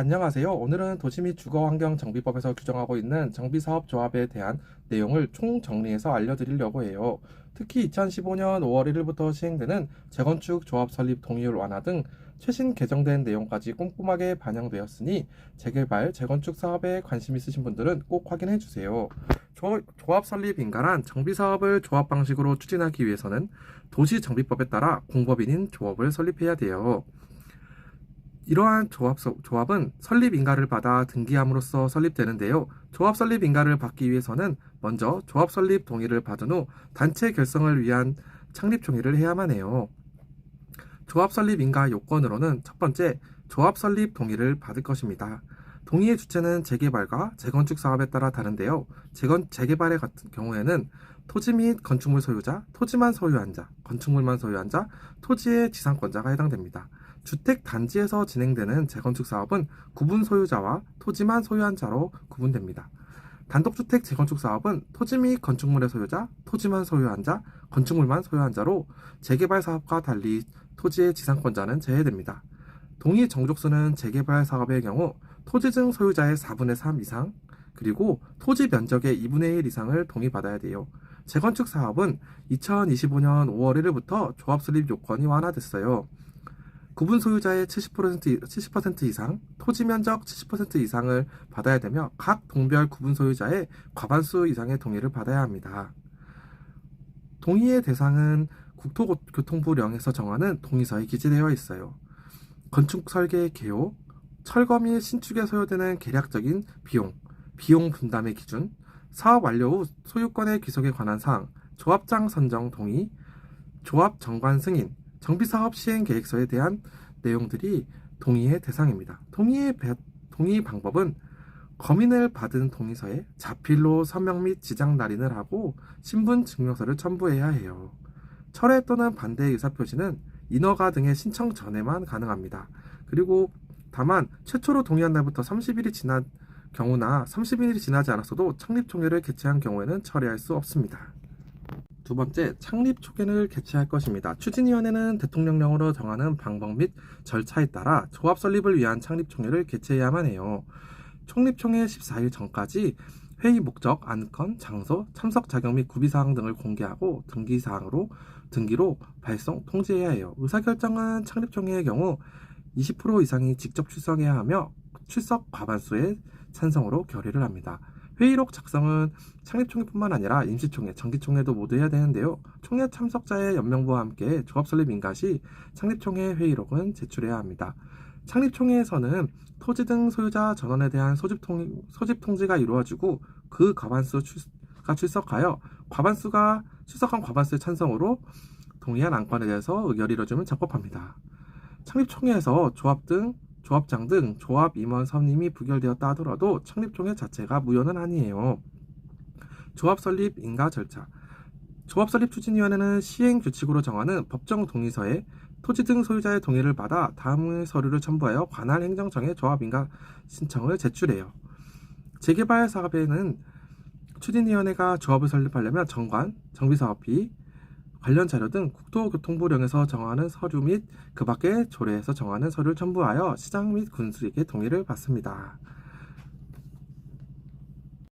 안녕하세요. 오늘은 도시 및 주거 환경 정비법에서 규정하고 있는 정비 사업 조합에 대한 내용을 총 정리해서 알려드리려고 해요. 특히 2015년 5월 1일부터 시행되는 재건축 조합 설립 동의율 완화 등 최신 개정된 내용까지 꼼꼼하게 반영되었으니 재개발, 재건축 사업에 관심 있으신 분들은 꼭 확인해 주세요. 조, 조합 설립 인가란 정비 사업을 조합 방식으로 추진하기 위해서는 도시 정비법에 따라 공법인인 조합을 설립해야 돼요. 이러한 조합, 조합은 설립 인가를 받아 등기함으로써 설립되는데요. 조합 설립 인가를 받기 위해서는 먼저 조합 설립 동의를 받은 후 단체 결성을 위한 창립 총회를 해야만 해요. 조합 설립 인가 요건으로는 첫 번째, 조합 설립 동의를 받을 것입니다. 동의의 주체는 재개발과 재건축 사업에 따라 다른데요. 재건, 재개발의 같은 경우에는 토지 및 건축물 소유자, 토지만 소유한 자, 건축물만 소유한 자, 토지의 지상권자가 해당됩니다. 주택 단지에서 진행되는 재건축 사업은 구분 소유자와 토지만 소유한 자로 구분됩니다. 단독주택 재건축 사업은 토지 및 건축물의 소유자, 토지만 소유한 자, 건축물만 소유한 자로 재개발 사업과 달리 토지의 지상권자는 제외됩니다. 동의 정족수는 재개발 사업의 경우 토지 등 소유자의 4분의 3 이상, 그리고 토지 면적의 2분의 1 이상을 동의받아야 돼요. 재건축 사업은 2025년 5월 1일부터 조합 설립 요건이 완화됐어요. 구분 소유자의 70% 70% 이상, 토지 면적 70% 이상을 받아야 되며 각 동별 구분 소유자의 과반수 이상의 동의를 받아야 합니다. 동의의 대상은 국토교통부령에서 정하는 동의서에 기재되어 있어요. 건축 설계 개요, 철거 및 신축에 소요되는 계략적인 비용, 비용 분담의 기준, 사업 완료 후 소유권의 귀속에 관한 사항, 조합장 선정 동의, 조합 정관 승인, 정비사업 시행 계획서에 대한 내용들이 동의의 대상입니다. 동의의 배, 동의 방법은 검인을 받은 동의서에 자필로 서명 및 지장 날인을 하고 신분 증명서를 첨부해야 해요. 철회 또는 반대 의사표시는 인허가 등의 신청 전에만 가능합니다. 그리고 다만 최초로 동의한 날부터 30일이 지난 경우나 30일이 지나지 않았어도 창립 총회를 개최한 경우에는 철회할 수 없습니다. 두 번째, 창립 초기를 개최할 것입니다. 추진위원회는 대통령령으로 정하는 방법 및 절차에 따라 조합 설립을 위한 창립 총회를 개최해야만 해요. 총립 총회 14일 전까지 회의 목적, 안건, 장소, 참석 자격 및 구비 사항 등을 공개하고 등기 사항으로 등기로 발송 통지해야 해요. 의사결정은 창립 총회의 경우 20% 이상이 직접 출석해야 하며 출석 과반수의 찬성으로 결의를 합니다. 회의록 작성은 창립총회뿐만 아니라 임시총회, 정기총회도 모두 해야 되는데요. 총회 참석자의 연명부와 함께 조합 설립 인가 시 창립총회 회의록은 제출해야 합니다. 창립총회에서는 토지 등 소유자 전원에 대한 소집, 통, 소집 통지가 이루어지고 그 과반수가 출석하여 과반수가 출석한 과반수의 찬성으로 동의한 안건에 대해서 의결이 이루어지면 적법합니다. 창립총회에서 조합 등 조합장 등 조합 임원 선임이 부결되었다 하더라도 창립총회 자체가 무효는 아니에요. 조합 설립 인가 절차. 조합 설립 추진위원회는 시행 규칙으로 정하는 법정 동의서에 토지 등 소유자의 동의를 받아 다음의 서류를 첨부하여 관할 행정청에 조합 인가 신청을 제출해요. 재개발 사업에는 추진위원회가 조합을 설립하려면 정관, 정비사업비, 관련 자료 등 국토교통부령에서 정하는 서류 및 그 밖에 조례에서 정하는 서류를 첨부하여 시장 및 군수에게 동의를 받습니다.